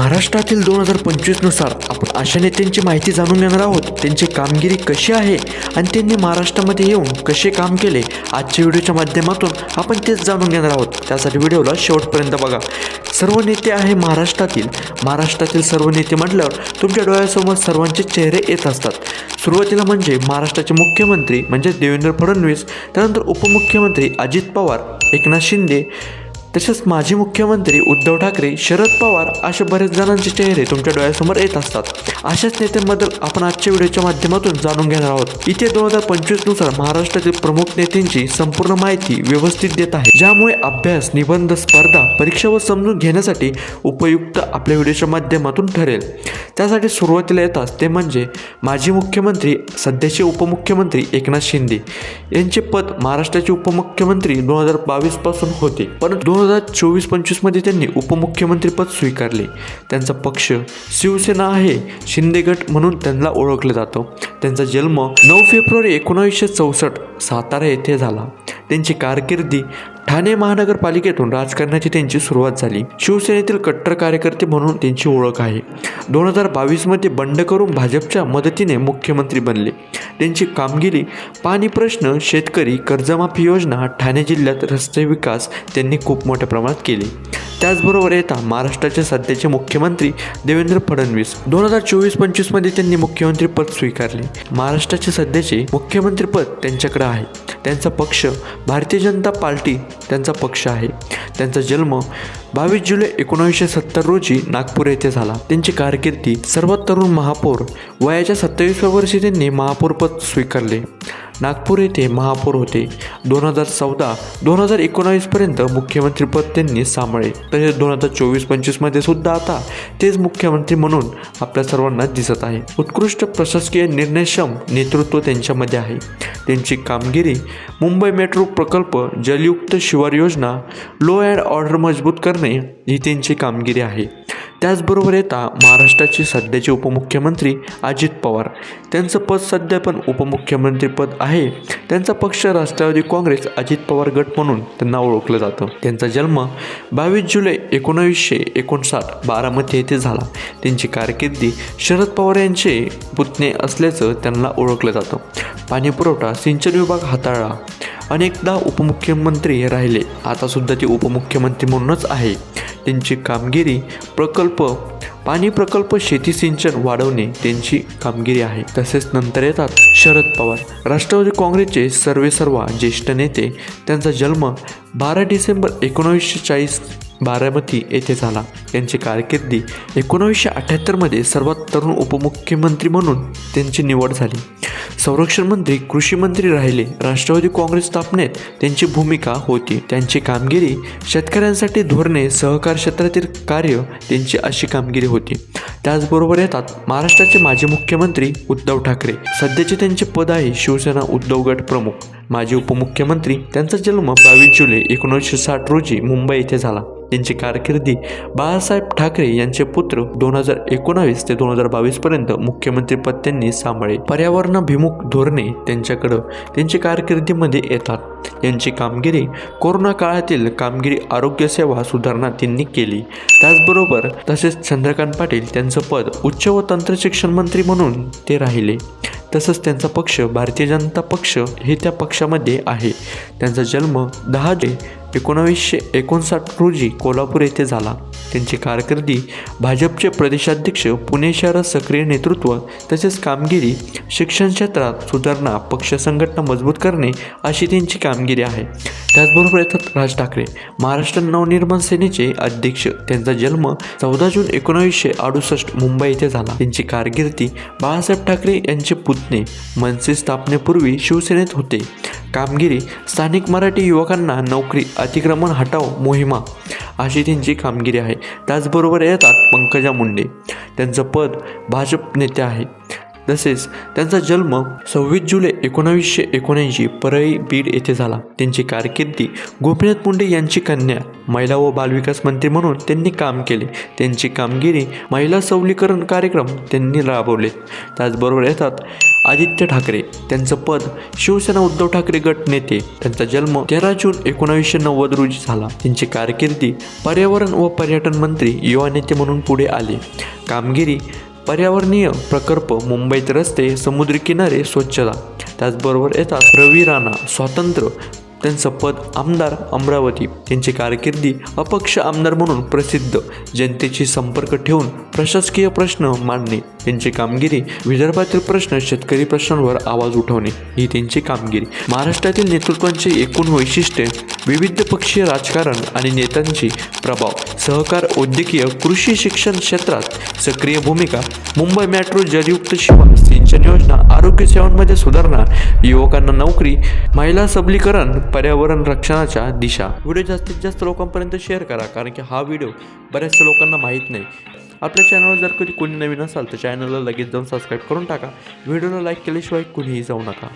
महाराष्ट्रातील दोन हजार पंचवीसनुसार आपण अशा नेत्यांची माहिती जाणून घेणार आहोत. त्यांची कामगिरी कशी आहे आणि त्यांनी महाराष्ट्रामध्ये येऊन कसे काम केले आजच्या व्हिडिओच्या माध्यमातून आपण तेच जाणून घेणार आहोत. त्यासाठी व्हिडिओला शेवटपर्यंत बघा. सर्व नेते आहे महाराष्ट्रातील. महाराष्ट्रातील सर्व नेते म्हटल्यावर तुमच्या डोळ्यासमोर सर्वांचे चेहरे येत असतात. सुरुवातीला म्हणजे महाराष्ट्राचे मुख्यमंत्री म्हणजे देवेंद्र फडणवीस त्यानंतर उपमुख्यमंत्री अजित पवार एकनाथ शिंदे तसेच माजी मुख्यमंत्री उद्धव ठाकरे शरद पवार अशा बरेच जणांचे चेहरे तुमच्या डोळ्यासमोर येत असतात. अशाच नेत्यांबद्दल आपण आजच्या व्हिडिओच्या माध्यमातून जाणून घेणार आहोत. इथे दोन हजार पंचवीसनुसार महाराष्ट्रातील प्रमुख नेत्यांची संपूर्ण माहिती व्यवस्थित देत आहे. ज्यामुळे अभ्यास निबंध स्पर्धा परीक्षा व समजून घेण्यासाठी उपयुक्त आपल्या व्हिडिओच्या माध्यमातून ठरेल. त्यासाठी सुरुवातीला येतात ते म्हणजे माजी मुख्यमंत्री सध्याचे उपमुख्यमंत्री एकनाथ शिंदे. यांचे पद महाराष्ट्राचे उपमुख्यमंत्री दोन हजार बावीसपासून होते. परंतु दोन हजार चोवीस पंचवीसमध्ये त्यांनी उपमुख्यमंत्रीपद स्वीकारले. त्यांचा पक्ष शिवसेना आहे शिंदे गट म्हणून त्यांना ओळखलं जातं. त्यांचा जन्म नऊ फेब्रुवारी एकोणावीसशे चौसष्ट सातारा येथे झाला. त्यांची कारकिर्दी ठाणे महानगरपालिकेतून राजकारणाची त्यांची सुरुवात झाली. शिवसेनेतील कट्टर कार्यकर्ते म्हणून त्यांची ओळख आहे. दोन हजार बावीसमध्ये बंड करून भाजपच्या मदतीने मुख्यमंत्री बनले. त्यांची कामगिरी पाणी प्रश्न शेतकरी कर्जमाफी योजना ठाणे जिल्ह्यात रस्ते विकास त्यांनी खूप मोठ्या प्रमाणात केले. त्याचबरोबर येता महाराष्ट्राचे सध्याचे मुख्यमंत्री देवेंद्र फडणवीस. दोन हजार चोवीस पंचवीसमध्ये त्यांनी मुख्यमंत्री पद स्वीकारले. महाराष्ट्राचे सध्याचे मुख्यमंत्रीपद त्यांच्याकडे आहे. त्यांचा पक्ष भारतीय जनता पार्टी त्यांचा पक्ष आहे. त्यांचा जन्म बावीस जुलै एकोणावीसशे सत्तर रोजी नागपूर येथे झाला. त्यांची कारकिर्दी सर्वात तरुण महापौर वयाच्या सत्तावीसव्या वर्षी त्यांनी महापौरपद स्वीकारले. नागपूर येथे महापौर होते. दोन हजार चौदा दोन हजार एकोणावीसपर्यंत मुख्यमंत्रीपद त्यांनी सांभाळले. तसेच दोन हजार चोवीस पंचवीसमध्ये सुद्धा आता तेच मुख्यमंत्री म्हणून आपल्या सर्वांना दिसत आहे. उत्कृष्ट प्रशासकीय निर्णयक्षम नेतृत्व त्यांच्यामध्ये आहे. त्यांची कामगिरी मुंबई मेट्रो प्रकल्प जलयुक्त शिवार योजना लो अँड ऑर्डर मजबूत करणे ही त्यांची कामगिरी आहे. त्याचबरोबर येता महाराष्ट्राचे सध्याचे उपमुख्यमंत्री अजित पवार. त्यांचं पद सध्या पण उपमुख्यमंत्रीपद आहे. त्यांचा पक्ष राष्ट्रवादी काँग्रेस अजित पवार गट म्हणून त्यांना ओळखलं जातं. त्यांचा जन्म बावीस जुलै एकोणावीसशे एकोणसाठ बारामती येथे झाला. त्यांची कारकिर्दी शरद पवार यांचे पुतणे असल्याचं त्यांना ओळखलं जातं. पाणीपुरवठा सिंचन विभाग हाताळला. अनेकदा उपमुख्यमंत्री राहिले. आतासुद्धा ते उपमुख्यमंत्री म्हणूनच आहे. त्यांची कामगिरी प्रकल्प पाणी प्रकल्प शेती सिंचन वाढवणे त्यांची कामगिरी आहे. तसेच नंतर येतात शरद पवार. राष्ट्रवादी काँग्रेसचे सर्वेसर्वा ज्येष्ठ नेते त्यांचा जन्म बारा डिसेंबर एकोणावीसशे चाळीस बारामती येथे झाला. त्यांची कारकिर्दी एकोणावीसशे अठ्ठ्याहत्तरमध्ये सर्वात तरुण उपमुख्यमंत्री म्हणून त्यांची निवड झाली. संरक्षण मंत्री कृषी मंत्री राहिले राष्ट्रवादी काँग्रेस स्थापनेत त्यांची भूमिका होती. त्यांची कामगिरी शेतकऱ्यांसाठी धोरणे सहकार क्षेत्रातील कार्य त्यांची अशी कामगिरी होती. त्याचबरोबर येतात महाराष्ट्राचे माजी मुख्यमंत्री उद्धव ठाकरे. सध्याचे त्यांचे पद आहे शिवसेना उद्धव गट प्रमुख. माजी उपमुख्यमंत्री त्यांचा जन्म बावीस जुलै एकोणीसशे साठ रोजी मुंबई येथे झाला. त्यांची कारकिर्दी बाळासाहेब ठाकरे यांचे पुत्र दोन हजार एकोणावीस ते दोन हजार बावीसपर्यंत मुख्यमंत्रीपद त्यांनी सांभाळले. पर्यावरणाभिमुख धोरणे त्यांच्याकडं त्यांची कारकिर्दीमध्ये येतात. यांची कामगिरी कोरोना काळातील कामगिरी आरोग्यसेवा सुधारणा त्यांनी केली. त्याचबरोबर तसेच चंद्रकांत पाटील त्यांचं पद उच्च व तंत्रशिक्षण मंत्री म्हणून ते राहिले. तसंच त्यांचा पक्ष भारतीय जनता पक्ष हे त्या पक्षामध्ये आहे. त्यांचा जन्म दहा जे एकोणावीसशे एकोणसाठ रोजी कोल्हापूर येथे झाला. त्यांची कारकिर्दी भाजपचे प्रदेशाध्यक्ष पुणे शहरात सक्रिय नेतृत्व तसेच कामगिरी शिक्षण क्षेत्रात सुधारणा पक्ष संघटना मजबूत करणे अशी त्यांची कामगिरी आहे. त्याचबरोबर येतात राज ठाकरे महाराष्ट्र नवनिर्माण सेनेचे अध्यक्ष त्यांचा जन्म चौदा जून एकोणावीसशे अडुसष्ट मुंबई येथे झाला. त्यांची कारकिर्दी बाळासाहेब ठाकरे यांचे पुतणे मनसे स्थापनेपूर्वी शिवसेनेत होते. कामगिरी स्थानिक मराठी युवकांना नोकरी अतिक्रमण हटाव मोहिमा अशी त्यांची कामगिरी आहे. त्याचबरोबर येतात पंकजा मुंडे. त्यांचं पद भाजप नेते आहे. तसेच त्यांचा जन्म सव्वीस जुलै एकोणावीसशे एकोणऐंशी परळी बीड येथे झाला. त्यांची कारकिर्दी गोपीनाथ मुंडे यांची कन्या महिला व बालविकास मंत्री म्हणून त्यांनी काम केले. त्यांची कामगिरी महिला सबलीकरण कार्यक्रम त्यांनी राबवले. त्याचबरोबर येतात आदित्य ठाकरे त्यांचं पद शिवसेना उद्धव ठाकरे गट नेते त्यांचा जन्म तेरा जून एकोणावीसशे नव्वद रोजी झाला. त्यांची कारकिर्दी पर्यावरण व पर्यटन मंत्री युवा नेते म्हणून पुढे आले. कामगिरी पर्यावरणीय प्रकल्प मुंबईत रस्ते समुद्री किनारे स्वच्छता त्याचबरोबर येतात रवी राणा स्वातंत्र्य त्यांचं पद आमदार अमरावती. त्यांची कारकिर्दी अपक्ष आमदार म्हणून प्रसिद्ध. जनतेशी संपर्क ठेवून प्रशासकीय प्रश्न मांडणे त्यांची कामगिरी विदर्भातील प्रश्न शेतकरी प्रश्नांवर आवाज उठवणे ही त्यांची कामगिरी. महाराष्ट्रातील नेतृत्वांची एकूण वैशिष्ट्ये विविध पक्षीय राजकारण आणि नेत्यांची प्रभाव. सहकार औद्योगिक कृषी शिक्षण क्षेत्रात सक्रिय भूमिका. मुंबई मेट्रो जलयुक्त शिवार सिंचन योजना आरोग्य सेवांमध्ये सुधारणा युवकांना नोकरी महिला सबलीकरण पर्यावरण रक्षणाच्या दिशा. व्हिडिओ जास्तीत जास्त लोकांपर्यंत शेअर करा कारण की हा व्हिडिओ बऱ्याचशा लोकांना माहीत नाही. आपल्या चॅनलवर जर कधी कोणी नवीन असाल तर चॅनलला लगेच जाऊन सबस्क्राईब करून टाका. व्हिडिओला लाईक केल्याशिवाय कुणीही जाऊ नका.